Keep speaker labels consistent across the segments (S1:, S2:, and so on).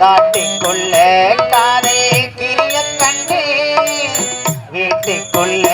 S1: காட்டிக்கொள்ள காதல் கிரிய கண்டே வீட்டுக்குள்ள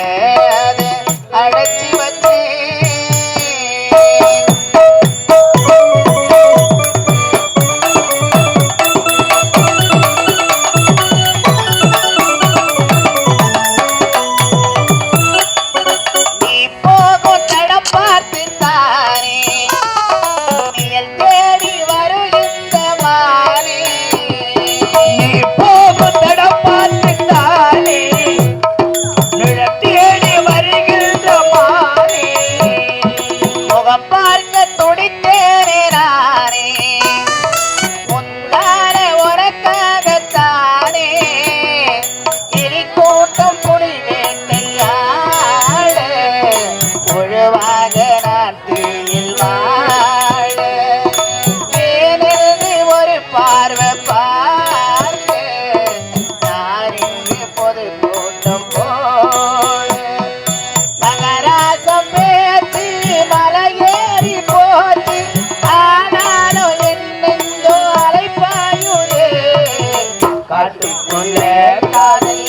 S1: உள்ள காதல்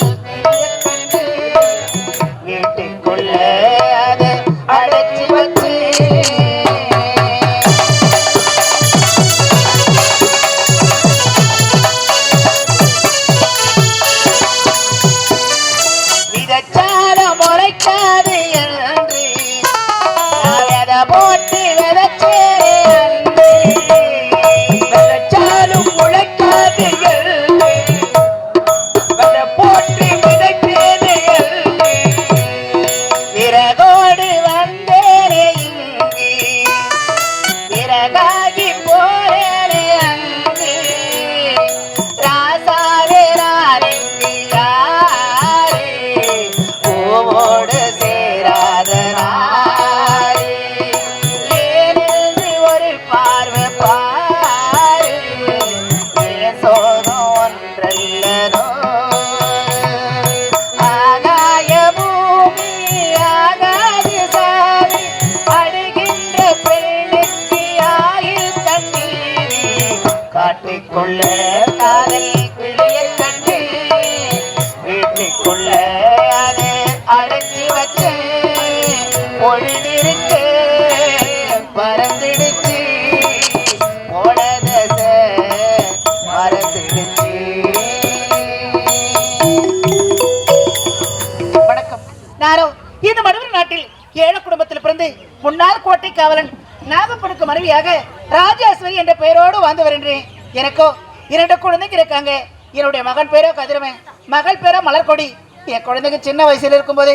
S1: இருந்து முன்னாள் கோட்டை காவலன் நாகப்பனுக்கு மனைவியாக ராஜேஸ்வரி என்ற பெயரோடு வாழ்ந்து வருகிறேன் எனக்கோ இரண்டு குழந்தைங்க இருக்காங்க. என்னுடைய மகன் பேரோ கதிரவன் மகள் பேரோ மலர்கொடி. என் குழந்தைங்க சின்ன வயசில் இருக்கும்போது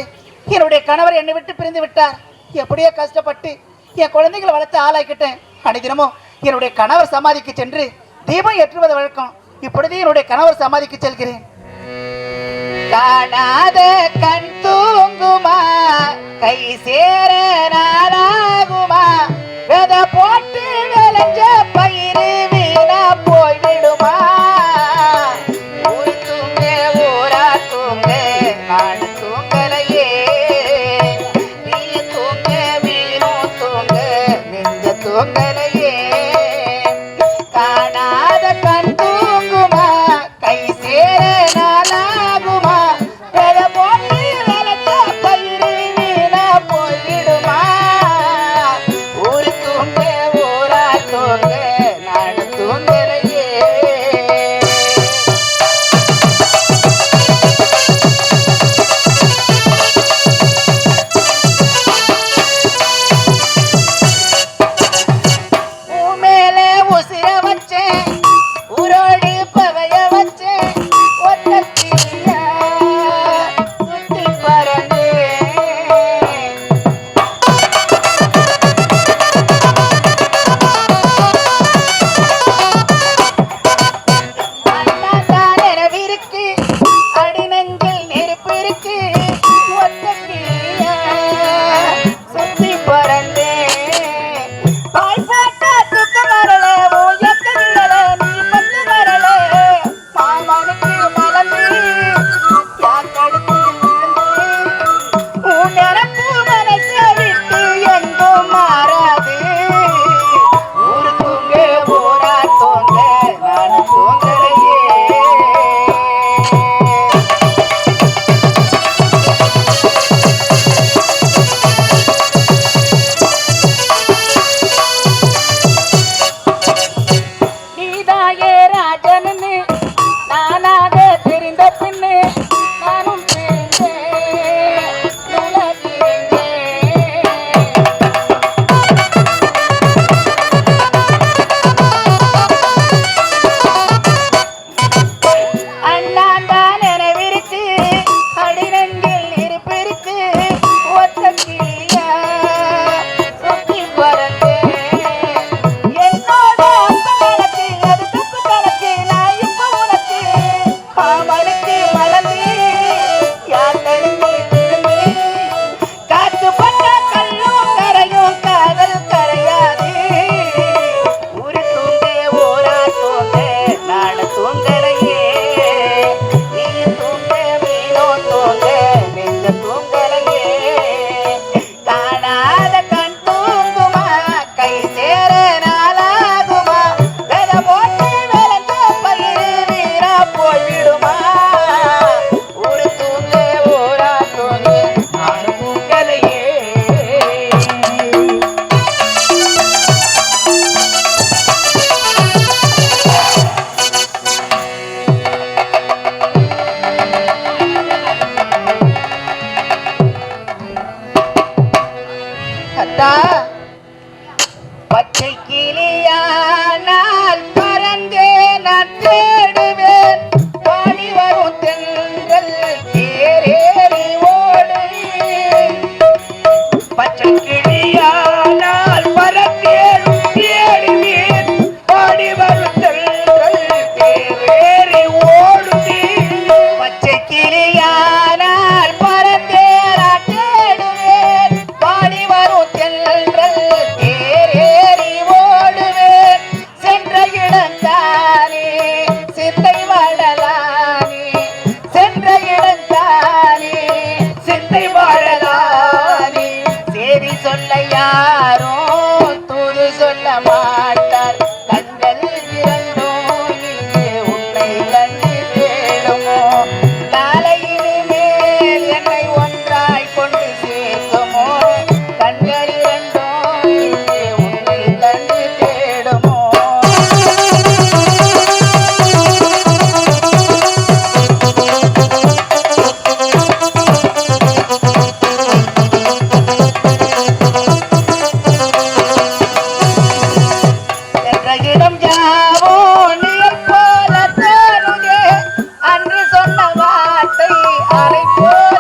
S1: என்னுடைய கணவர் என்னை விட்டு பிரிந்து விட்டார். எப்படியோ கஷ்டப்பட்டு என் குழந்தைகளை வளர்த்து ஆளாக்கிட்டேன். அன்னைதினமும் என்னுடைய கணவர் சமாதிக்கு சென்று தீபம் ஏற்றுவது வழக்கம். இப்பொழுது என்னுடைய கணவர் சமாதிக்கு செல்கிறேன். காணாத கண் தூங்குமா? கை சேர நாளாகும்.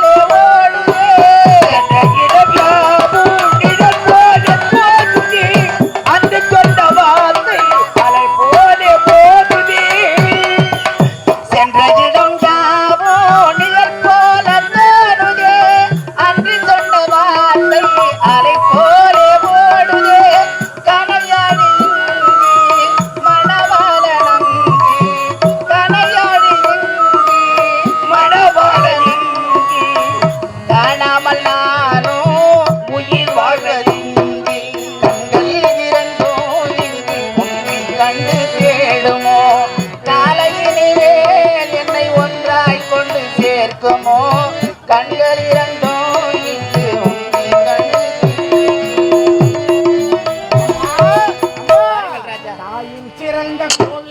S2: রে দেখো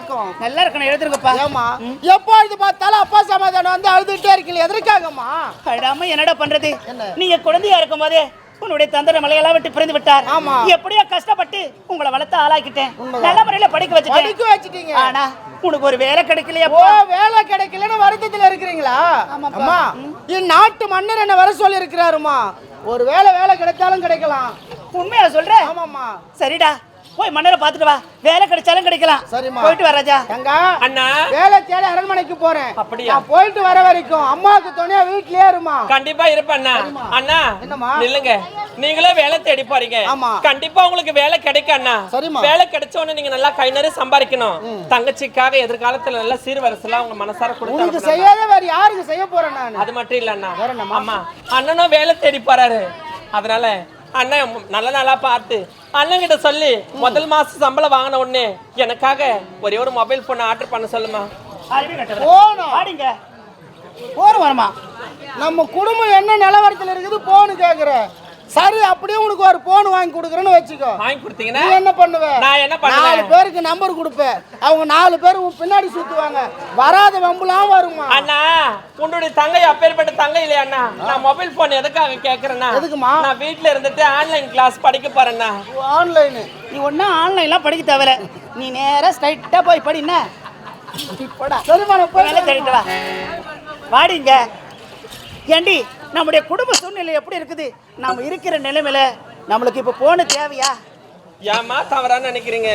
S2: வணக்கம்
S1: நல்லா இருக்கணும் எழுதுருங்கப்பா
S2: ஏமா எப்பொழுது பார்த்தாலும் அப்பா சமாதானம் வந்து அழுதுட்டே இருக்கீங்க எதற்காகம்மா?
S1: அடாம என்னடா பண்றது? நீங்க குழந்தையா இருக்கும் போதே உன்னுடைய தந்தை மலையெல்லாம் விட்டு பிறந்து விட்டார்.
S2: ஆமா.
S1: எப்படியோ கஷ்டப்பட்டு உங்களை வளர்த்து ஆளாக்கிட்டேன். நல்ல முறையில படிக்க
S2: படிக்க
S1: வச்சுட்டேன்
S2: வச்சுட்டீங்க.
S1: ஆனா உனக்கு ஒரு வேலை
S2: ஓ
S1: கிடைக்கலையப்பா
S2: வேலை கிடைக்கலன்னு வருத்தத்துல இருக்கிறீங்களா. அம்மா இந்நாட்டு மன்னர் என்ன வர சொல்லி இருக்கிறாருமா ஒரு வேலை வேலை கிடைச்சாலும் கிடைக்கலாம்.
S1: உண்மையா சொல்ற?
S2: ஆமாம்மா.
S1: சரிடா. போய் மன்னரை பார்த்துட்டு வா. வேலை கிடைச்சாலும் கிடைக்கலாம்.
S2: சரிம்மா.
S1: போயிட்டு வா ராஜா.
S2: தங்க
S3: அண்ணா.
S2: வேலை தேடி அரண்மனைக்கு போறேன்.
S3: அப்படியா?
S2: நான் போயிட்டு வர வரைக்கும் அம்மாவுக்கு துணையா வீட்லயே இருமா.
S3: கண்டிப்பா இருப்பேன் அண்ணா. அண்ணா
S2: என்னம்மா?
S3: நில்லுங்க. நீங்களும் வேலை தேடி போறீங்க.
S2: ஆமா.
S3: கண்டிப்பா உங்களுக்கு வேலை கிடைக்கும் அண்ணா.
S2: சரிம்மா.
S3: வேலை கிடைச்ச உடனே நீங்க நல்லா கை நிறைய சம்பாதிக்கணும். தங்கச்சிக்காக எதிர்காலத்துல நல்ல சீர்வரிசெல்லாம் உங்க மனசார
S2: உனக்கு
S3: கொடுத்து
S2: செய்யாத வேற யாருக்கு செய்ய போறேன் நான்?
S3: அது மட்டும் இல்ல அண்ணா.
S2: வேற என்னம்மா?
S3: ஆமா. அண்ணனும் வேலை தேடி போறாரு. அதனால அண்ணன் நல்ல நாளா பார்த்து. அண்ணன் கிட்ட சொல்லி முதல் மாசம் சம்பளம் வாங்கின உடனே எனக்காக ஒரே ஒரு மொபைல் போன் ஆர்டர் பண்ண சொல்லுமா.
S2: போகணும்
S1: வாடிங்க. போறோம் வரமா
S2: நம்ம குடும்பம் என்ன நிலவரத்தில் இருக்குது போன்னு கேக்குற சரி அப்படியே உனக்கு ஒரு போன் வாங்கி கொடுக்குறேன்னு வச்சுக்கோ.
S3: வாங்கி கொடுத்தீங்கன்னா
S2: நீ என்ன பண்ணுவ?
S3: நான் என்ன பண்ணுவேன்?
S2: நாலு பேருக்கு நம்பர் கொடுப்பேன். அவங்க நாலு பேர் பின்னாடி சுத்துவாங்க. வராத வம்புலாம் வருமா?
S3: அண்ணா உன்னுடைய தங்கை அப்பேற்பட்ட தங்கை இல்லையா அண்ணா? நான் மொபைல் போன் எதுக்காக கேக்குறேன்னா
S2: எதுக்குமா?
S3: நான் வீட்ல இருந்துட்டு ஆன்லைன் கிளாஸ் படிக்க போறேன்னா
S2: ஆன்லைனு
S1: நீ ஒன்றும் ஆன்லைன்லாம் படிக்க தேவையில்ல. நீ நேரா ஸ்ட்ரைட்டாக போய் படி என்ன? போடா.
S2: சரிம்மா நான் போய்
S1: வாடிங்க ஏண்டி நம்முடைய குடும்ப சூழ்நிலை எப்படி இருக்குது? நாம இருக்கிற நிலைமையில நம்மளுக்கு இப்போ போன தேவையா?
S3: ஏமா தவறா நினைக்கிறீங்க?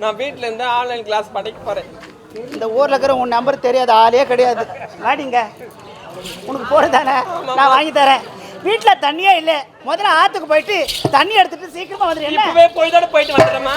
S3: நான் வீட்ல இருந்து ஆன்லைன் கிளாஸ் படிக்க போறேன்.
S1: இந்த ஊர்ல இருக்கிற உன் நம்பர் தெரியாத ஆளே கிடையாது. வாடிங்க. உனக்கு போறதானே நான் வாங்கி தரேன். வீட்டில் தண்ணியே இல்லை. முதல்ல ஆத்துக்கு போயிட்டு தண்ணி எடுத்துட்டு சீக்கிரமா வந்துடு
S3: இப்பவே பொழுதோட போயிட்டு வந்துட்டேமா